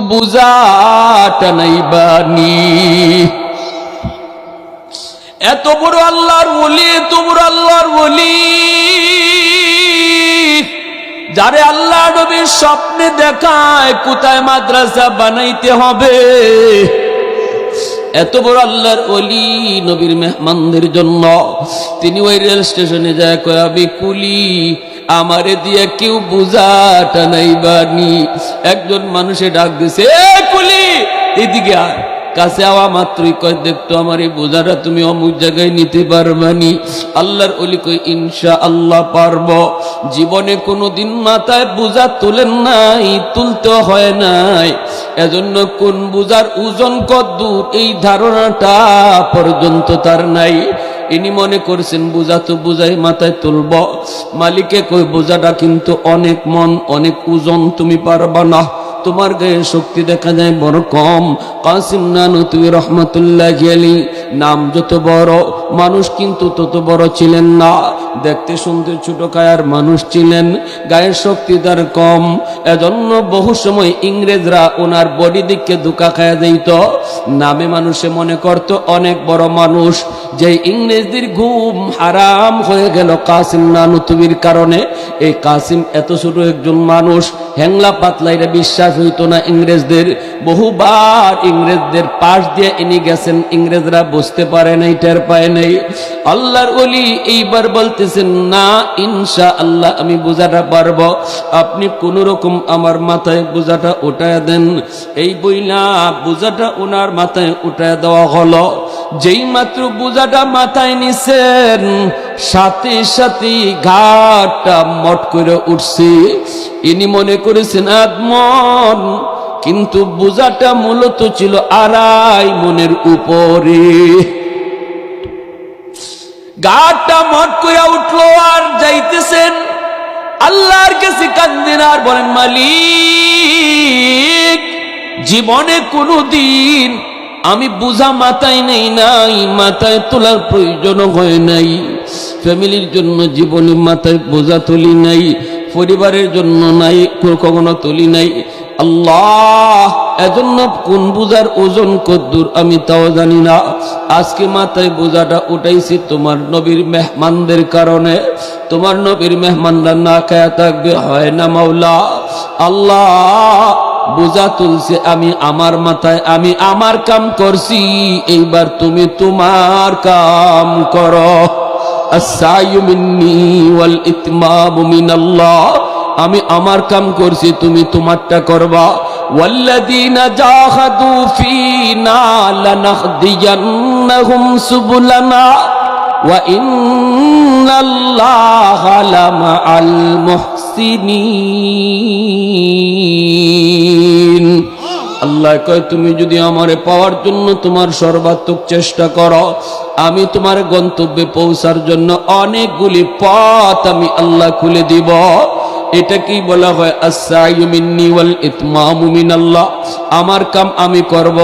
বুঝা টানাইবানি এত বড় আল্লাহর বলি বড় আল্লাহর বলি যারে আল্লাহ নবীর স্বপ্নে দেখায়, কোথায় মাদ্রাসা বানাইতে হবে? এত বড় আল্লাহর অলি নবীর মেহমানদের জন্য। তিনি ওই রেল স্টেশনে যায় কয় আমি কুলি আমারে দিয়ে কেউ বুঝা টানাইবানি একজন মানুষে ডাক দিছে এদিকে আয়। কাছে আওয়া মাত্রই কয় দেখতো আমার এই বোঝাটা তুমি অমুক জায়গায় নিতে পারবানি। আল্লাহর অলি কই ইনশা আল্লাহ পারব। জীবনে কোনো দিন মাথায় বোঝা তোলেন নাই, তুলতে হয় নাই। এজন্য কোন বোঝার ওজন কদ্দূর এই ধারণাটা পর্যন্ত তার নাই। ইনি মনে করছেন বোঝা তো বোঝাই মাথায় তুলব। মালিকে কই, বোঝাটা কিন্তু অনেক মন, অনেক ওজন, তুমি পারবা না। তোমার গায়ে শক্তি দেখা যায় বড় কম। কাসিম নানু, তুই রহমতুল্লাহ গেলি নাম যত বড় মানুষ কিন্তু তত বড় ছিলেন না। দেখতে শুনতে ছোট কায়ার মানুষ ছিলেন, গায়ের শক্তি তার কম। এজন্য বহু সময় ইংরেজরা ওনার বডি দিককে দুকা খায়া দিত নামে মানুষে মনে করত, অনেক বড় মানুষ, যে ইংরেজদের ঘুম হারাম হয়ে গেল কাসিম নানুতুবির কারণে। এই কাসিম এত ছোট একজন মানুষ হ্যাংলা পাতলাইরা বিশ্বাস হইতো না ইংরেজদের। বহুবার ইংরেজদের পাশ দিয়ে ইনি গেছেন, ইংরেজরা বুঝতে পারে নাই, টের পায় নাই। আল্লাহর অলি এইবার বলতেছেন, না ইনশা আল্লাহ আমি বোঝাটা পারব। আপনি কোন রকম আমার মাথায় বোঝাটা উঠায় দেন। এই বইলা বোঝাটা ওনার মাথায় উঠায় দেওয়া হলো। যেই মাত্র বোঝাটা মাথায় নিছেন, সাথে সাথে ঘাটটা মট করে উঠছে। ইনি মনে করেছেন, আদমন কিন্তু বোঝাটা মূলত ছিল আড়াই মনের উপরে। গাটা মট করে উঠল আর যাইতেছেন। আল্লাহর কাছে কান্দেন আর বলেন, মালিক, জীবনে কোনো দিন আমি বুঝা মাথায় নেই নাই, মাথায় তোলার প্রয়োজন হয় নাই। ফ্যামিলির জন্য জীবনে মাথায় বোঝা তুলি নাই, পরিবারের জন্য নাই, কখনো তুলি নাই। আল্লাহ, এজন্য কোন বুঝার ওজন কদ্দুর আমি তাও জানি না। আজকে মাথায় বোঝাটা উঠাইছি তোমার নবীর মেহমানদের কারণে। তোমার নবীর মেহমানরা না খায়া থাকবে, হয় না মাওলা? আল্লাহ বোঝা তুলছে আমি আমার মাথায়, আমি আমার কাম করছি। এইবার তুমি তোমার কাম করো। আসায়ু মিন্নি ওয়াল ইতমামু মিনাল্লাহ। আমি আমার কাম করছি, তুমি তোমারটা করবা। আল্লাহ কয়, তুমি যদি আমারে পাওয়ার জন্য তোমার সর্বাত্মক চেষ্টা করো, আমি তোমার গন্তব্যে পৌঁছার জন্য অনেকগুলি পথ আমি আল্লাহ খুলে দিব। এটাকেই বলা হয় আসাইমিন্নি ওয়াল ইতমামু মিনাল্লাহ। আমার কাম আমি করব।